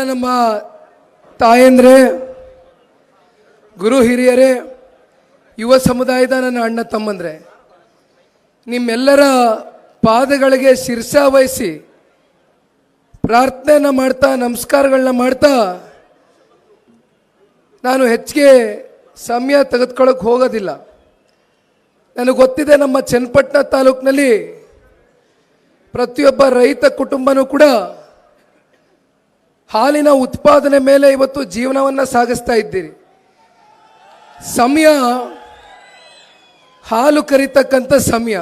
ಎಲ್ಲ ನಮ್ಮ ತಾಯಂದ್ರೆ, ಗುರು ಹಿರಿಯರೇ, ಯುವ ಸಮುದಾಯದ ನನ್ನ ಅಣ್ಣ ತಮ್ಮಂದ್ರೆ, ನಿಮ್ಮೆಲ್ಲರ ಪಾದಗಳಿಗೆ ಶಿರ್ಷ ವಹಿಸಿ ಪ್ರಾರ್ಥನೆಯನ್ನ ಮಾಡ್ತಾ, ನಮಸ್ಕಾರಗಳನ್ನ ಮಾಡ್ತಾ, ನಾನು ಹೆಚ್ಚಿಗೆ ಸಮಯ ತೆಗೆದುಕೊಳ್ಳೋಕೆ ಹೋಗೋದಿಲ್ಲ. ನನಗೆ ಗೊತ್ತಿದೆ ನಮ್ಮ ಚನ್ನಪಟ್ಟಣ ತಾಲೂಕಿನಲ್ಲಿ ಪ್ರತಿಯೊಬ್ಬ ರೈತ ಕುಟುಂಬನೂ ಕೂಡ ಹಾಲಿನ ಉತ್ಪಾದನೆ ಮೇಲೆ ಇವತ್ತು ಜೀವನವನ್ನು ಸಾಗಿಸ್ತಾ ಇದ್ದೀರಿ. ಸಮಯ, ಹಾಲು ಕರಿತಕ್ಕಂಥ ಸಮಯ.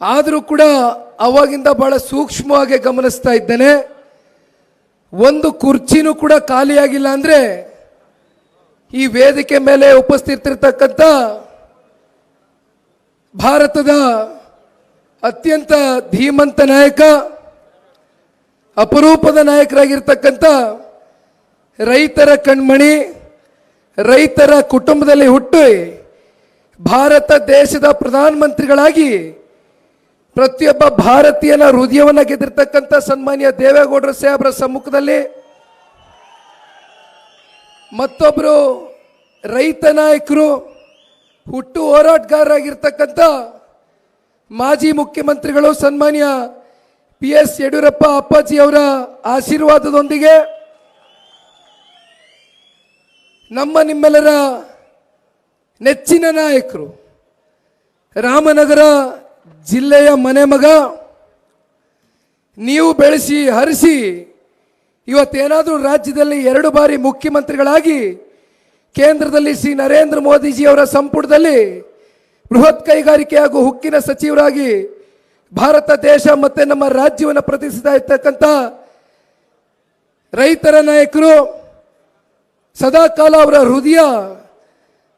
ಆದರೂ ಕೂಡ ಅವಾಗಿಂದ ಬಹಳ ಸೂಕ್ಷ್ಮವಾಗಿ ಗಮನಿಸ್ತಾ ಇದ್ದೇನೆ. ಒಂದು ಕುರ್ಚಿನೂ ಕೂಡ ಖಾಲಿಯಾಗಿಲ್ಲ ಅಂದರೆ ಈ ವೇದಿಕೆ ಮೇಲೆ ಉಪಸ್ಥಿತಿರ್ತಕ್ಕಂಥ ಭಾರತದ ಅತ್ಯಂತ ಧೀಮಂತ ನಾಯಕ ಅಪರೂಪದ ನಾಯಕರಾಗಿರ್ತಕ್ಕಂಥ ರೈತರ ಕಣ್ಮಣಿ, ರೈತರ ಕುಟುಂಬದಲ್ಲಿ ಹುಟ್ಟಿ ಭಾರತ ದೇಶದ ಪ್ರಧಾನಮಂತ್ರಿಗಳಾಗಿ ಪ್ರತಿಯೊಬ್ಬ ಭಾರತೀಯನ ಹೃದಯವನ್ನು ಗೆದ್ದಿರ್ತಕ್ಕಂಥ ಸನ್ಮಾನ್ಯ ದೇವೇಗೌಡರ ಸಾಹೇಬರ ಸಮ್ಮುಖದಲ್ಲಿ ಮತ್ತೊಬ್ಬರು ರೈತ ನಾಯಕರು, ಹುಟ್ಟು ಹೋರಾಟಗಾರರಾಗಿರ್ತಕ್ಕಂಥ ಮಾಜಿ ಮುಖ್ಯಮಂತ್ರಿಗಳು, ಸನ್ಮಾನ್ಯ ಪಿ ಎಸ್ ಯಡಿಯೂರಪ್ಪ ಅಪ್ಪಾಜಿ ಅವರ ಆಶೀರ್ವಾದದೊಂದಿಗೆ ನಮ್ಮ ನಿಮ್ಮೆಲ್ಲರ ನೆಚ್ಚಿನ ನಾಯಕರು, ರಾಮನಗರ ಜಿಲ್ಲೆಯ ಮನೆ ಮಗ, ನೀವು ಬೆಳೆಸಿ, ಹರಿಸಿ, ಇವತ್ತೇನಾದರೂ ರಾಜ್ಯದಲ್ಲಿ ಎರಡು ಬಾರಿ ಮುಖ್ಯಮಂತ್ರಿಗಳಾಗಿ ಕೇಂದ್ರದಲ್ಲಿ ಶ್ರೀ ನರೇಂದ್ರ ಮೋದಿಜಿಯವರ ಸಂಪುಟದಲ್ಲಿ ಬೃಹತ್ ಕೈಗಾರಿಕೆ ಹಾಗೂ ಹುಕ್ಕಿನ ಸಚಿವರಾಗಿ ಭಾರತ ದೇಶ ಮತ್ತೆ ನಮ್ಮ ರಾಜ್ಯವನ್ನು ಪ್ರತಿಷ್ಠಿಸ್ತಾ ಇರ್ತಕ್ಕಂಥ ರೈತರ ನಾಯಕರು ಸದಾಕಾಲ ಅವರ ಹೃದಯ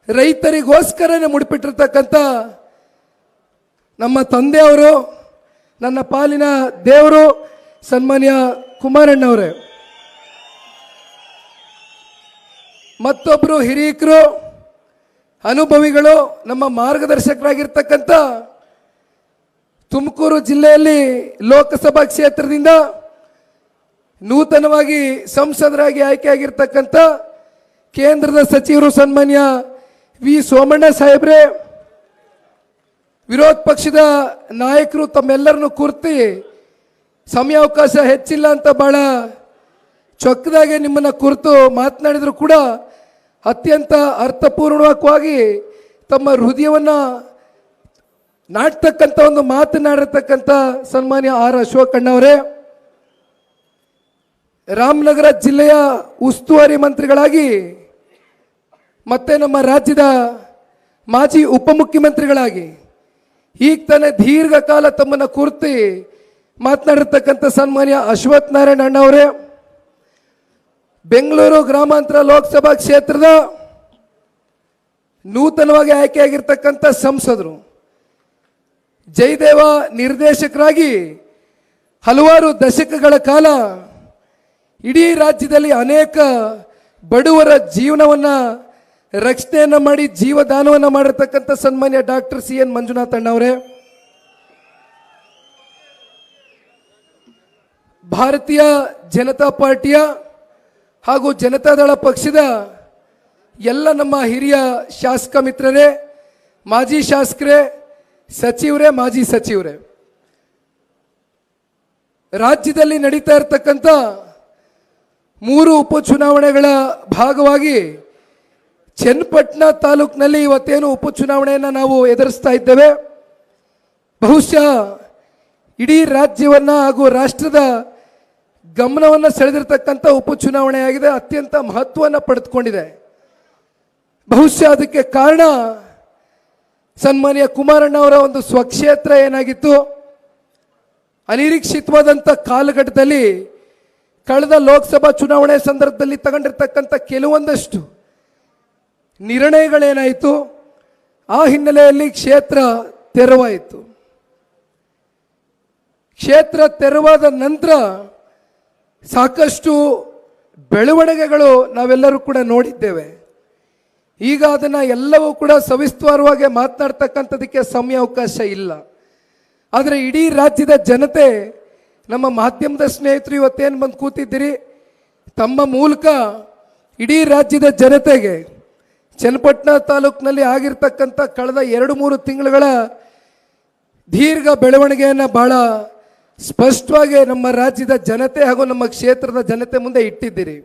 ರೈತರಿಗೋಸ್ಕರನೇ ಮುಡಿಪಿಟ್ಟಿರ್ತಕ್ಕಂಥ ನಮ್ಮ ತಂದೆಯವರು ನನ್ನ ಪಾಲಿನ ದೇವರು ಸನ್ಮಾನ್ಯ ಕುಮಾರಣ್ಣವರೇ. ಮತ್ತೊಬ್ಬರು ಹಿರಿಯಕರು, ಅನುಭವಿಗಳು, ನಮ್ಮ ಮಾರ್ಗದರ್ಶಕರಾಗಿರ್ತಕ್ಕಂಥ ತುಮಕೂರು ಜಿಲ್ಲೆಯಲ್ಲಿ ಲೋಕಸಭಾ ಕ್ಷೇತ್ರದಿಂದ ನೂತನವಾಗಿ ಸಂಸದರಾಗಿ ಆಯ್ಕೆಯಾಗಿರ್ತಕ್ಕಂಥ ಕೇಂದ್ರದ ಸಚಿವರು ಸನ್ಮಾನ್ಯ ವಿ ಸೋಮಣ್ಣ ಸಾಹೇಬ್ರೆ, ವಿರೋಧ ಪಕ್ಷದ ನಾಯಕರು ತಮ್ಮೆಲ್ಲರನ್ನು ಕುರ್ತಿ ಸಮಯಾವಕಾಶ ಹೆಚ್ಚಿಲ್ಲ ಅಂತ ಭಾಳ ಚೊಕ್ಕದಾಗೆ ನಿಮ್ಮನ್ನು ಕುರಿತು ಮಾತನಾಡಿದರೂ ಕೂಡ ಅತ್ಯಂತ ಅರ್ಥಪೂರ್ಣವಾಗಿ ತಮ್ಮ ಹೃದಯವನ್ನ ನಾಟ್ತಕ್ಕಂಥ ಒಂದು ಮಾತನಾಡಿರ್ತಕ್ಕಂಥ ಸನ್ಮಾನ್ಯ ಆರ್ ಅಶೋಕಣ್ಣವರೇ ರಾಮನಗರ ಜಿಲ್ಲೆಯ ಉಸ್ತುವಾರಿ ಮಂತ್ರಿಗಳಾಗಿ, ಮತ್ತೆ ನಮ್ಮ ರಾಜ್ಯದ ಮಾಜಿ ಉಪಮುಖ್ಯಮಂತ್ರಿಗಳಾಗಿ, ಈಗ ತಾನೇ ದೀರ್ಘಕಾಲ ತಮ್ಮನ್ನ ಕೂರ್ತಿ ಮಾತನಾಡಿರ್ತಕ್ಕಂಥ ಸನ್ಮಾನ್ಯ ಅಶ್ವಥ್ ನಾರಾಯಣ ಅಣ್ಣವರೇ, ಬೆಂಗಳೂರು ಗ್ರಾಮಾಂತರ ಲೋಕಸಭಾ ಕ್ಷೇತ್ರದ ನೂತನವಾಗಿ ಆಯ್ಕೆಯಾಗಿರ್ತಕ್ಕಂಥ ಸಂಸದರು. ಜಯದೇವ ನಿರ್ದೇಶಕರಾಗಿ ಹಲವಾರು ದಶಕಗಳ ಕಾಲ ಇಡೀ ರಾಜ್ಯದಲ್ಲಿ ಅನೇಕ ಬಡವರ ಜೀವನವನ್ನು ರಕ್ಷಣೆಯನ್ನು ಮಾಡಿ ಜೀವದಾನವನ್ನು ಮಾಡಿರ್ತಕ್ಕಂಥ ಸನ್ಮಾನ್ಯ ಡಾಕ್ಟರ್ ಸಿ ಎನ್ ಮಂಜುನಾಥ್ ಅಣ್ಣವರೇ. ಭಾರತೀಯ ಜನತಾ ಪಾರ್ಟಿಯ ಹಾಗೂ ಜನತಾದಳ ಪಕ್ಷದ ಎಲ್ಲ ನಮ್ಮ ಹಿರಿಯ ಶಾಸಕ ಮಿತ್ರರೇ, ಮಾಜಿ ಶಾಸಕರೇ ಸಚಿವರೇ, ಮಾಜಿ ಸಚಿವರೇ, ರಾಜ್ಯದಲ್ಲಿ ನಡೀತಾ ಇರತಕ್ಕಂಥ ಮೂರು ಉಪಚುನಾವಣೆಗಳ ಭಾಗವಾಗಿ ಚನ್ನಪಟ್ಟಣ ತಾಲೂಕಿನಲ್ಲಿ ಇವತ್ತೇನು ಉಪಚುನಾವಣೆಯನ್ನು ನಾವು ಎದುರಿಸ್ತಾ ಇದ್ದೇವೆ. ಬಹುಶಃ ಇಡೀ ರಾಜ್ಯವನ್ನ ಹಾಗೂ ರಾಷ್ಟ್ರದ ಗಮನವನ್ನು ಸೆಳೆದಿರ್ತಕ್ಕಂಥ ಉಪಚುನಾವಣೆಯಾಗಿದೆ, ಅತ್ಯಂತ ಮಹತ್ವವನ್ನು ಪಡೆದುಕೊಂಡಿದೆ. ಬಹುಶಃ ಅದಕ್ಕೆ ಕಾರಣ ಸನ್ಮಾನ್ಯ ಕುಮಾರಣ್ಣ ಅವರ ಒಂದು ಸ್ವಕ್ಷೇತ್ರ ಏನಾಗಿತ್ತು? ಅನಿರೀಕ್ಷಿತವಾದಂಥ ಕಾಲಘಟ್ಟದಲ್ಲಿ ಕಳೆದ ಲೋಕಸಭಾ ಚುನಾವಣೆ ಸಂದರ್ಭದಲ್ಲಿ ತಗೊಂಡಿರ್ತಕ್ಕಂಥ ಕೆಲವೊಂದಷ್ಟು ನಿರ್ಣಯಗಳೇನಾಯಿತು? ಆ ಹಿನ್ನೆಲೆಯಲ್ಲಿ ಕ್ಷೇತ್ರ ತೆರವಾಯಿತು. ಕ್ಷೇತ್ರ ತೆರವಾದ ನಂತರ ಸಾಕಷ್ಟು ಬೆಳವಣಿಗೆಗಳು ನಾವೆಲ್ಲರೂ ಕೂಡ ನೋಡಿದ್ದೇವೆ. ಈಗ ಅದನ್ನ ಎಲ್ಲವೂ ಕೂಡ ಸವಿಸ್ತಾರವಾಗಿ ಮಾತನಾಡ್ತಕ್ಕಂಥದಕ್ಕೆ ಸಮಯ ಅವಕಾಶ ಇಲ್ಲ. ಆದರೆ ಇಡೀ ರಾಜ್ಯದ ಜನತೆ, ನಮ್ಮ ಮಾಧ್ಯಮದ ಸ್ನೇಹಿತರು ಇವತ್ತೇನು ಬಂದು ಕೂತಿದ್ದೀರಿ? ತಮ್ಮ ಮೂಲಕ ಇಡೀ ರಾಜ್ಯದ ಜನತೆಗೆ ಚನ್ನಪಟ್ಟಣ ತಾಲೂಕಿನಲ್ಲಿ ಆಗಿರ್ತಕ್ಕಂಥ ಕಳೆದ ಎರಡು ಮೂರು ತಿಂಗಳುಗಳ ದೀರ್ಘ ಬೆಳವಣಿಗೆಯನ್ನು ಬಹಳ ಸ್ಪಷ್ಟವಾಗಿ ನಮ್ಮ ರಾಜ್ಯದ ಜನತೆ ಹಾಗೂ ನಮ್ಮ ಕ್ಷೇತ್ರದ ಜನತೆ ಮುಂದೆ ಇಟ್ಟಿದ್ದೀರಿ.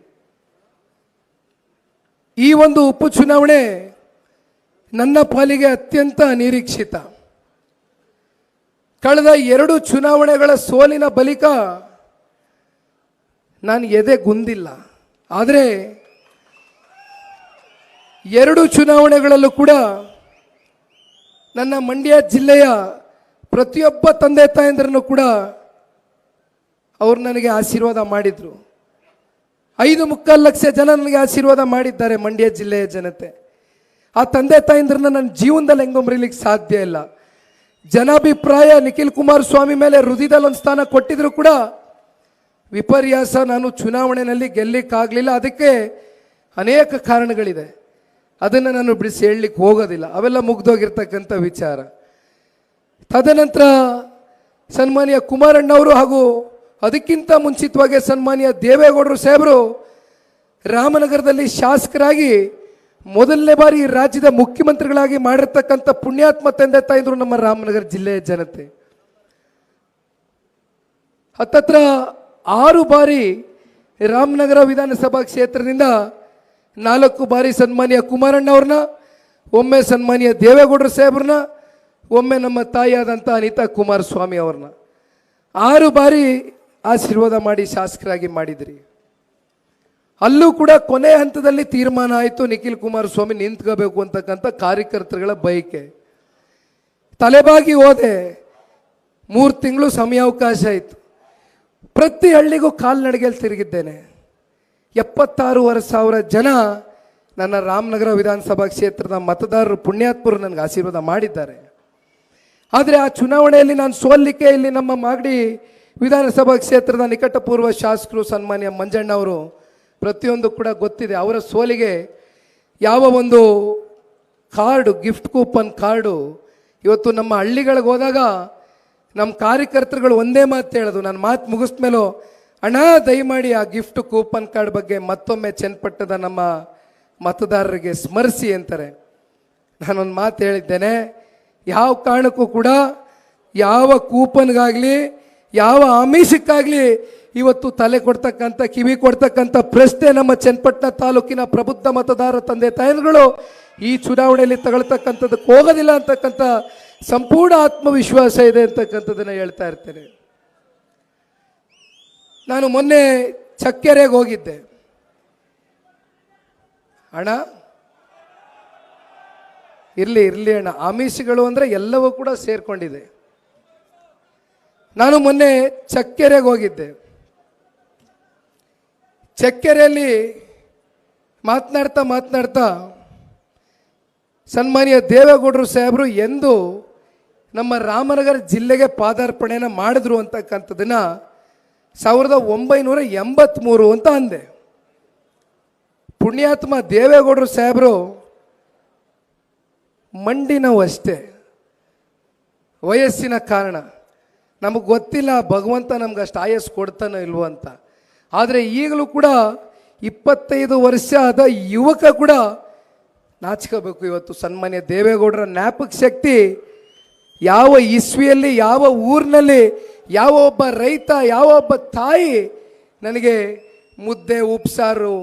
ಈ ಒಂದು ಉಪ ಚುನಾವಣೆ ನನ್ನ ಪಾಲಿಗೆ ಅತ್ಯಂತ ಅನಿರೀಕ್ಷಿತ. ಕಳೆದ ಎರಡು ಚುನಾವಣೆಗಳ ಸೋಲಿನ ಬಳಿಕ ನಾನು ಎದೆ ಗುಂದಿಲ್ಲ. ಆದರೆ ಎರಡು ಚುನಾವಣೆಗಳಲ್ಲೂ ಕೂಡ ನನ್ನ ಮಂಡ್ಯ ಜಿಲ್ಲೆಯ ಪ್ರತಿಯೊಬ್ಬ ತಂದೆ ತಾಯಂದ್ರನ್ನು ಕೂಡ ಅವರು ನನಗೆ ಆಶೀರ್ವಾದ ಮಾಡಿದರು. ಐದು ಮುಕ್ಕಾಲು ಲಕ್ಷ ಜನ ನನಗೆ ಆಶೀರ್ವಾದ ಮಾಡಿದ್ದಾರೆ ಮಂಡ್ಯ ಜಿಲ್ಲೆಯ ಜನತೆ. ಆ ತಂದೆ ತಾಯಿಂದ್ರನ್ನ ನನ್ನ ಜೀವನದಲ್ಲಿ ಹೆಂಗೋ ಮರಿಲಿಕ್ಕೆ ಸಾಧ್ಯ ಇಲ್ಲ. ಜನಾಭಿಪ್ರಾಯ ನಿಖಿಲ್ ಕುಮಾರಸ್ವಾಮಿ ಮೇಲೆ ಹೃದಯದಲ್ಲಿ ಒಂದು ಸ್ಥಾನ ಕೊಟ್ಟಿದ್ರು ಕೂಡ ವಿಪರ್ಯಾಸ ನಾನು ಚುನಾವಣೆಯಲ್ಲಿ ಗೆಲ್ಲಿಕ್ಕಾಗಲಿಲ್ಲ ಅದಕ್ಕೆ ಅನೇಕ ಕಾರಣಗಳಿದೆ. ಅದನ್ನು ನಾನು ಬಿಡಿಸಿ ಹೇಳಲಿಕ್ಕೆ ಹೋಗೋದಿಲ್ಲ. ಅವೆಲ್ಲ ಮುಗ್ದೋಗಿರ್ತಕ್ಕಂಥ ವಿಚಾರ. ತದನಂತರ ಸನ್ಮಾನ್ಯ ಕುಮಾರಣ್ಣವರು ಹಾಗೂ ಅದಕ್ಕಿಂತ ಮುಂಚಿತವಾಗಿ ಸನ್ಮಾನ್ಯ ದೇವೇಗೌಡರು ಸಾಹೇಬರು ರಾಮನಗರದಲ್ಲಿ ಶಾಸಕರಾಗಿ ಮೊದಲನೇ ಬಾರಿ ರಾಜ್ಯದ ಮುಖ್ಯಮಂತ್ರಿಗಳಾಗಿ ಮಾಡಿರ್ತಕ್ಕಂಥ ಪುಣ್ಯಾತ್ಮ ತಂದೆ ತಾಯಿದ್ರು ನಮ್ಮ ರಾಮನಗರ ಜಿಲ್ಲೆಯ ಜನತೆ. ಹತ್ತತ್ರ ಆರು ಬಾರಿ ರಾಮನಗರ ವಿಧಾನಸಭಾ ಕ್ಷೇತ್ರದಿಂದ ನಾಲ್ಕು ಬಾರಿ ಸನ್ಮಾನ್ಯ ಕುಮಾರಣ್ಣವ್ರನ್ನ ಒಮ್ಮೆ ಸನ್ಮಾನ್ಯ ದೇವೇಗೌಡರ ಸಾಹೇಬ್ರನ್ನ, ಒಮ್ಮೆ ನಮ್ಮ ತಾಯಿಯಾದಂಥ ಅನಿತಾ ಕುಮಾರಸ್ವಾಮಿ ಅವ್ರನ್ನ. ಆರು ಬಾರಿ ಆಶೀರ್ವಾದ ಮಾಡಿ ಶಾಸಕರಾಗಿ ಮಾಡಿದ್ರಿ. ಅಲ್ಲೂ ಕೂಡ ಕೊನೆ ಹಂತದಲ್ಲಿ ತೀರ್ಮಾನ ಆಯಿತು. ನಿಖಿಲ್ ಕುಮಾರಸ್ವಾಮಿ ನಿಂತ್ಕೋಬೇಕು ಅಂತಕ್ಕಂಥ ಕಾರ್ಯಕರ್ತರುಗಳ ಬಯಕೆ. ತಲೆಬಾಗಿ ಹೋದೆ. ಮೂರು ತಿಂಗಳು ಸಮಯಾವಕಾಶ ಆಯಿತು ಪ್ರತಿ ಹಳ್ಳಿಗೂ ಕಾಲ್ನಡಿಗೆಯಲ್ಲಿ ತಿರುಗಿದ್ದೇನೆ. ಎಪ್ಪತ್ತಾರೂವರೆ ಸಾವಿರ ಜನ ನನ್ನ ರಾಮನಗರ ವಿಧಾನಸಭಾ ಕ್ಷೇತ್ರದ ಮತದಾರರು ಪುಣ್ಯಾತ್ಮರು ನನಗೆ ಆಶೀರ್ವಾದ ಮಾಡಿದ್ದಾರೆ. ಆದರೆ ಆ ಚುನಾವಣೆಯಲ್ಲಿ ನಾನು ಸೋಲಿಕ್ಕೆ ಇಲ್ಲಿ ನಮ್ಮ ಮಾಗಡಿ ವಿಧಾನಸಭಾ ಕ್ಷೇತ್ರದ ನಿಕಟಪೂರ್ವ ಶಾಸಕರು ಸನ್ಮಾನ್ಯ ಮಂಜಣ್ಣ ಅವರು, ಪ್ರತಿಯೊಂದು ಕೂಡ ಗೊತ್ತಿದೆ. ಅವರ ಸೋಲಿಗೆ ಯಾವ ಒಂದು ಕಾರ್ಡು, ಗಿಫ್ಟ್ ಕೂಪನ್ ಕಾರ್ಡು, ಇವತ್ತು ನಮ್ಮ ಹಳ್ಳಿಗಳಿಗೆ ಹೋದಾಗ ನಮ್ಮ ಕಾರ್ಯಕರ್ತರುಗಳು ಒಂದೇ ಮಾತು ಹೇಳೋದು. ನಾನು ಮಾತು ಮುಗಿಸ್ಮೇಲೂ ಹಣ ದಯಮಾಡಿ ಆ ಗಿಫ್ಟ್ ಕೂಪನ್ ಕಾರ್ಡ್ ಬಗ್ಗೆ ಮತ್ತೊಮ್ಮೆ ಚನ್ನಪಟ್ಟದ ನಮ್ಮ ಮತದಾರರಿಗೆ ಸ್ಮರಿಸಿ ಅಂತಾರೆ. ನಾನೊಂದು ಮಾತು ಹೇಳಿದ್ದೇನೆ, ಯಾವ ಕಾರಣಕ್ಕೂ ಕೂಡ ಯಾವ ಕೂಪನ್ಗಾಗಲಿ ಯಾವ ಆಮಿಷಕ್ಕಾಗಲಿ ಇವತ್ತು ತಲೆ ಕೊಡ್ತಕ್ಕಂಥ, ಕಿವಿ ಕೊಡ್ತಕ್ಕಂಥ ಪ್ರಶ್ನೆ ನಮ್ಮ ಚನ್ನಪಟ್ಟಣ ತಾಲೂಕಿನ ಪ್ರಬುದ್ಧ ಮತದಾರ ತಂದೆ ತಾಯಿಗಳು ಈ ಚುನಾವಣೆಯಲ್ಲಿ ತಗೊಳ್ತಕ್ಕಂಥದ್ದಕ್ಕೆ ಹೋಗೋದಿಲ್ಲ ಅಂತಕ್ಕಂಥ ಸಂಪೂರ್ಣ ಆತ್ಮವಿಶ್ವಾಸ ಇದೆ ಅಂತಕ್ಕಂಥದ್ದನ್ನು ಹೇಳ್ತಾ ಇರ್ತೇನೆ. ನಾನು ಮೊನ್ನೆ ಚಕ್ಕೆರೆಗೆ ಹೋಗಿದ್ದೆ. ಅಣ್ಣ, ಇರಲಿ ಇರಲಿ ಅಣ್ಣ. ಆಮಿಷಗಳು ಅಂದರೆ ಎಲ್ಲವೂ ಕೂಡ ಸೇರ್ಕೊಂಡಿದೆ. ನಾನು ಮೊನ್ನೆ ಚಕ್ಕೆರೆಗೆ ಹೋಗಿದ್ದೆ. ಚಕ್ಕೆರೆಯಲ್ಲಿ ಮಾತನಾಡ್ತಾ ಮಾತನಾಡ್ತಾ ಸನ್ಮಾನ್ಯ ದೇವೇಗೌಡರು ಸಾಹೇಬರು ಎಂದು ನಮ್ಮ ರಾಮನಗರ ಜಿಲ್ಲೆಗೆ ಪಾದಾರ್ಪಣೆಯನ್ನು ಮಾಡಿದ್ರು ಅಂತಕ್ಕಂಥದ್ದನ್ನು ಸಾವಿರದ ಒಂಬೈನೂರ ಎಂಬತ್ತ್ಮೂರು ಅಂತ ಅಂದೆ. ಪುಣ್ಯಾತ್ಮ ದೇವೇಗೌಡರು ಸಾಹೇಬರು ಮಂಡಿ ನೋವು ಅಷ್ಟೇ ವಯಸ್ಸಿನ ಕಾರಣ. ನಮಗೆ ಗೊತ್ತಿಲ್ಲ, ಭಗವಂತ ನಮ್ಗೆ ಅಷ್ಟು ಆಯಸ್ಸು ಕೊಡ್ತಾನೋ ಇಲ್ವೋ ಅಂತ. ಆದರೆ ಈಗಲೂ ಕೂಡ ಇಪ್ಪತ್ತೈದು ವರ್ಷ ಆದ ಯುವಕ ಕೂಡ ನಾಚ್ಕೋಬೇಕು ಇವತ್ತು ಸನ್ಮಾನ್ಯ ದೇವೇಗೌಡರ ಜ್ಞಾಪಕ ಶಕ್ತಿ. ಯಾವ ಇಸ್ವಿಯಲ್ಲಿ, ಯಾವ ಊರಿನಲ್ಲಿ, ಯಾವ ಒಬ್ಬ ರೈತ, ಯಾವ ಒಬ್ಬ ತಾಯಿ ನನಗೆ ಮುದ್ದೆ, ಉಪ್ಸಾರು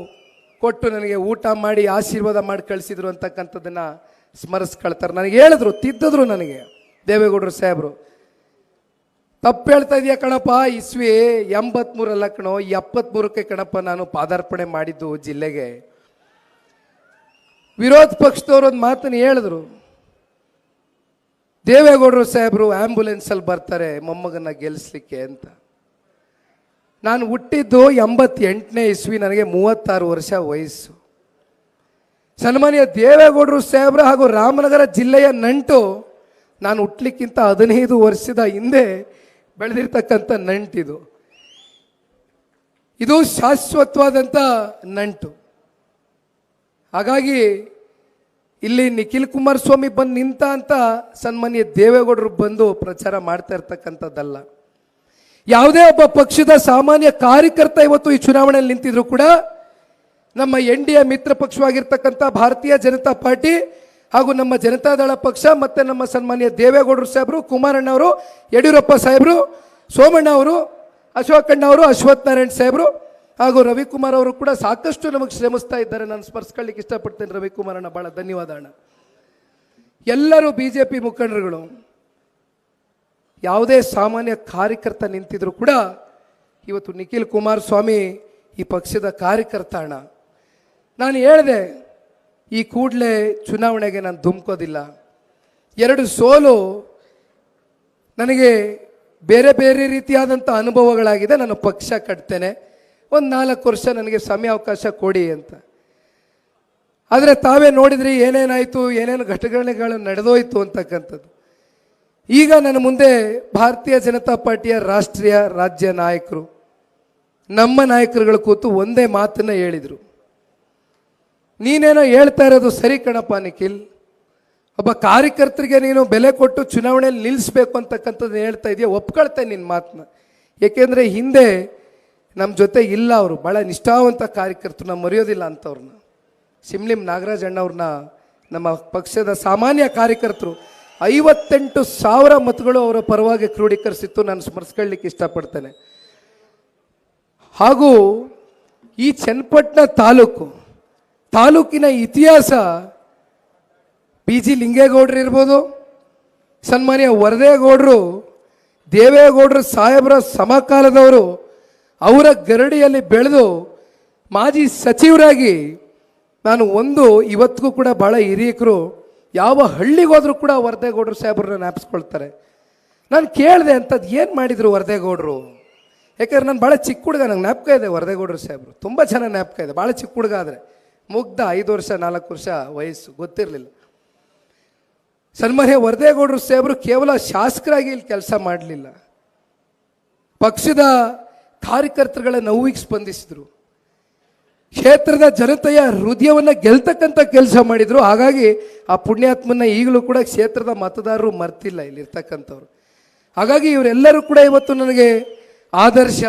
ಕೊಟ್ಟು ನನಗೆ ಊಟ ಮಾಡಿ, ಆಶೀರ್ವಾದ ಮಾಡಿ ಕಳಿಸಿದ್ರು ಅಂತಕ್ಕಂಥದ್ದನ್ನು ಸ್ಮರಿಸ್ಕೊಳ್ತಾರೆ. ನನಗೆ ಹೇಳಿದ್ರು, ತಿದ್ದಿದ್ರು ನನಗೆ ದೇವೇಗೌಡರು ಸಾಹೇಬರು. ತಪ್ಪು ಹೇಳ್ತಾ ಇದೆಯಾ ಕಣಪ್ಪ ಇಸ್ವಿ ಎಂಬತ್ಮೂರಲ್ಲ ಕಣೋ ಎಪ್ಪತ್ಮೂರಕ್ಕೆ ಕಣಪ್ಪ, ನಾನು ಪಾದಾರ್ಪಣೆ ಮಾಡಿದ್ದು ಜಿಲ್ಲೆಗೆ. ವಿರೋಧ ಪಕ್ಷದವ್ರು ಒಂದು ಮಾತನ್ನು ಹೇಳಿದ್ರು. ದೇವೇಗೌಡರು ಸಾಹೇಬರು ಆ್ಯಂಬುಲೆನ್ಸಲ್ಲಿ ಬರ್ತಾರೆ, ಮೊಮ್ಮಗನ್ನ ಗೆಲ್ಲಿಸ್ಲಿಕ್ಕೆ ಅಂತ. ನಾನು ಹುಟ್ಟಿದ್ದು ಎಂಬತ್ತೆಂಟನೇ ಇಸ್ವಿ ನನಗೆ ಮೂವತ್ತಾರು ವರ್ಷ ವಯಸ್ಸು. ಸನ್ಮಾನ್ಯ ದೇವೇಗೌಡರು ಸಾಹೇಬ್ರ ಹಾಗೂ ರಾಮನಗರ ಜಿಲ್ಲೆಯ ನಂಟು, ನಾನು ಹುಟ್ಲಿಕ್ಕಿಂತ ಹದಿನೈದು ವರ್ಷದ ಹಿಂದೆ ಬೆಳೆದಿರ್ತಕ್ಕಂಥ ನಂಟಿದು. ಇದು ಶಾಶ್ವತವಾದಂಥ ನಂಟು. ಹಾಗಾಗಿ ಇಲ್ಲಿ ನಿಖಿಲ್ ಕುಮಾರಸ್ವಾಮಿ ಬಂದು ನಿಂತ ಅಂತ ಸನ್ಮಾನ್ಯ ದೇವೇಗೌಡರು ಬಂದು ಪ್ರಚಾರ ಮಾಡ್ತಾ ಇರ್ತಕ್ಕಂಥದ್ದಲ್ಲ. ಯಾವುದೇ ಒಬ್ಬ ಪಕ್ಷದ ಸಾಮಾನ್ಯ ಕಾರ್ಯಕರ್ತ ಇವತ್ತು ಈ ಚುನಾವಣೆಯಲ್ಲಿ ನಿಂತಿದ್ರು ಕೂಡ ನಮ್ಮ ಎನ್ ಡಿ ಎ ಮಿತ್ರ ಪಕ್ಷವಾಗಿರ್ತಕ್ಕಂಥ ಭಾರತೀಯ ಜನತಾ ಪಾರ್ಟಿ ಹಾಗೂ ನಮ್ಮ ಜನತಾದಳ ಪಕ್ಷ ಮತ್ತೆ ನಮ್ಮ ಸನ್ಮಾನ್ಯ ದೇವೇಗೌಡರು ಸಾಹೇಬರು ಕುಮಾರಣ್ಣ ಅವರು ಯಡಿಯೂರಪ್ಪ ಸಾಹೇಬರು, ಸೋಮಣ್ಣ ಅವರು, ಅಶೋಕಣ್ಣ ಅವರು, ಅಶ್ವಥ್ ನಾರಾಯಣ್ ಸಾಹೇಬರು ಹಾಗೂ ರವಿಕುಮಾರ್ ಅವರು ಕೂಡ ಸಾಕಷ್ಟು ನಮಗೆ ಶ್ರಮಿಸ್ತಾ ಇದ್ದಾರೆ. ನಾನು ಸ್ಮರಿಸ್ಕೊಳ್ಳಿಕ್ಕೆ ಇಷ್ಟಪಡ್ತೇನೆ ರವಿಕುಮಾರ್ ಅಣ್ಣ. ಬಹಳ ಧನ್ಯವಾದ ಅಣ್ಣ. ಎಲ್ಲರೂ ಬಿ ಜೆ ಪಿ ಮುಖಂಡರುಗಳು, ಯಾವುದೇ ಸಾಮಾನ್ಯ ಕಾರ್ಯಕರ್ತ ನಿಂತಿದ್ರು ಕೂಡ ಇವತ್ತು ನಿಖಿಲ್ ಕುಮಾರಸ್ವಾಮಿ ಈ ಪಕ್ಷದ ಕಾರ್ಯಕರ್ತ ಅಣ್ಣ. ನಾನು ಹೇಳಿದೆ ಈ ಕೂಡಲೇ ಚುನಾವಣೆಗೆ ನಾನು ಧುಮ್ಕೋದಿಲ್ಲ. ಎರಡು ಸೋಲು ನನಗೆ ಬೇರೆ ಬೇರೆ ರೀತಿಯಾದಂಥ ಅನುಭವಗಳಾಗಿದೆ. ನಾನು ಪಕ್ಷ ಕಟ್ತೇನೆ. ಒಂದು ನಾಲ್ಕು ವರ್ಷ ನನಗೆ ಸಮಯ ಅವಕಾಶ ಕೊಡಿ ಅಂತ. ಆದರೆ ತಾವೇ ನೋಡಿದ್ರಿ ಏನೇನಾಯಿತು, ಏನೇನು ಘಟನೆಗಳು ನಡೆದೋಯ್ತು ಅಂತಕ್ಕಂಥದ್ದು. ಈಗ ನನ್ನ ಮುಂದೆ ಭಾರತೀಯ ಜನತಾ ಪಾರ್ಟಿಯ ರಾಷ್ಟ್ರೀಯ ರಾಜ್ಯ ನಾಯಕರು, ನಮ್ಮ ನಾಯಕರುಗಳು ಕೂತು ಒಂದೇ ಮಾತನ್ನು ಹೇಳಿದರು. ನೀನೇನೋ ಹೇಳ್ತಾ ಇರೋದು ಸರಿ ಕಣಪ್ಪ ನಿಖಿಲ್. ಒಬ್ಬ ಕಾರ್ಯಕರ್ತರಿಗೆ ನೀನು ಬೆಲೆ ಕೊಟ್ಟು ಚುನಾವಣೆಯಲ್ಲಿ ನಿಲ್ಲಿಸ್ಬೇಕು ಅಂತಕ್ಕಂಥದ್ದು ಹೇಳ್ತಾ ಇದೆಯಾ? ಒಪ್ಕೊಳ್ತೆ ನಿನ್ನ ಮಾತನ್ನ ಏಕೆಂದರೆ ಹಿಂದೆ ನಮ್ಮ ಜೊತೆ ಇಲ್ಲ ಅವರು. ಭಾಳ ನಿಷ್ಠಾವಂತ ಕಾರ್ಯಕರ್ತರು ನಾವು ಮರೆಯೋದಿಲ್ಲ ಅಂಥವ್ರನ್ನ ಸಿಮ್ಲಿಮ್ ನಾಗರಾಜ್ ಅಣ್ಣವ್ರನ್ನ ನಮ್ಮ ಪಕ್ಷದ ಸಾಮಾನ್ಯ ಕಾರ್ಯಕರ್ತರು ಐವತ್ತೆಂಟು ಸಾವಿರ ಮತಗಳು ಅವರ ಪರವಾಗಿ ಕ್ರೋಢೀಕರಿಸಿತ್ತು. ನಾನು ಸ್ಮರಿಸ್ಕೊಳ್ಳಿಕ್ಕೆ ಇಷ್ಟಪಡ್ತೇನೆ. ಹಾಗೂ ಈ ಚನ್ನಪಟ್ಟಣ ತಾಲೂಕು ತಾಲೂಕಿನ ಇತಿಹಾಸ ಬಿ ಜಿ ಲಿಂಗೇಗೌಡರು ಇರ್ಬೋದು, ಸನ್ಮಾನ್ಯ ವರದೇಗೌಡರು, ದೇವೇಗೌಡರು ಸಾಹೇಬರ ಸಮಕಾಲದವರು ಅವರ ಗರಡಿಯಲ್ಲಿ ಬೆಳೆದು ಮಾಜಿ ಸಚಿವರಾಗಿ ನಾನು ಒಂದು, ಇವತ್ತಿಗೂ ಕೂಡ ಭಾಳ ಹಿರಿಯಕರು, ಯಾವ ಹಳ್ಳಿಗೆ ಹೋದ್ರೂ ಕೂಡ ವರದೇಗೌಡರು ಸಾಹೇಬರನ್ನ ಜ್ಞಾಪಿಸ್ಕೊಳ್ತಾರೆ ನಾನು ಕೇಳಿದೆ ಅಂಥದ್ದು ಏನು ಮಾಡಿದರು ವರದೇಗೌಡರು? ಯಾಕಂದ್ರೆ ನಾನು ಭಾಳ ಚಿಕ್ಕ ಹುಡುಗ, ನಂಗೆ ಜ್ಞಾಪಕ ಇದೆ ವರದೇಗೌಡರು ಸಾಹೇಬರು, ತುಂಬ ಚೆನ್ನಾಗಿ ಜ್ಞಾಪಕ ಇದೆ ಭಾಳ ಚಿಕ್ಕ ಹುಡುಗ ಆದರೆ. ಮುಗ್ಧ ಐದು ವರ್ಷ, ನಾಲ್ಕು ವರ್ಷ ವಯಸ್ಸು, ಗೊತ್ತಿರಲಿಲ್ಲ. ಸನ್ಮಾನ್ಯ ವರದೇಗೌಡರು ಸಾಹೇಬರು ಕೇವಲ ಶಾಸಕರಾಗಿ ಇಲ್ಲಿ ಕೆಲಸ ಮಾಡಲಿಲ್ಲ. ಪಕ್ಷದ ಕಾರ್ಯಕರ್ತರುಗಳ ನೋವಿಗೆ ಸ್ಪಂದಿಸಿದರು. ಕ್ಷೇತ್ರದ ಜನತೆಯ ಹೃದಯವನ್ನು ಗೆಲ್ತಕ್ಕಂಥ ಕೆಲಸ ಮಾಡಿದರು. ಹಾಗಾಗಿ ಆ ಪುಣ್ಯಾತ್ಮನ ಈಗಲೂ ಕೂಡ ಕ್ಷೇತ್ರದ ಮತದಾರರು ಮರ್ತಿಲ್ಲ ಇಲ್ಲಿರ್ತಕ್ಕಂಥವ್ರು. ಹಾಗಾಗಿ ಇವರೆಲ್ಲರೂ ಕೂಡ ಇವತ್ತು ನನಗೆ ಆದರ್ಶ,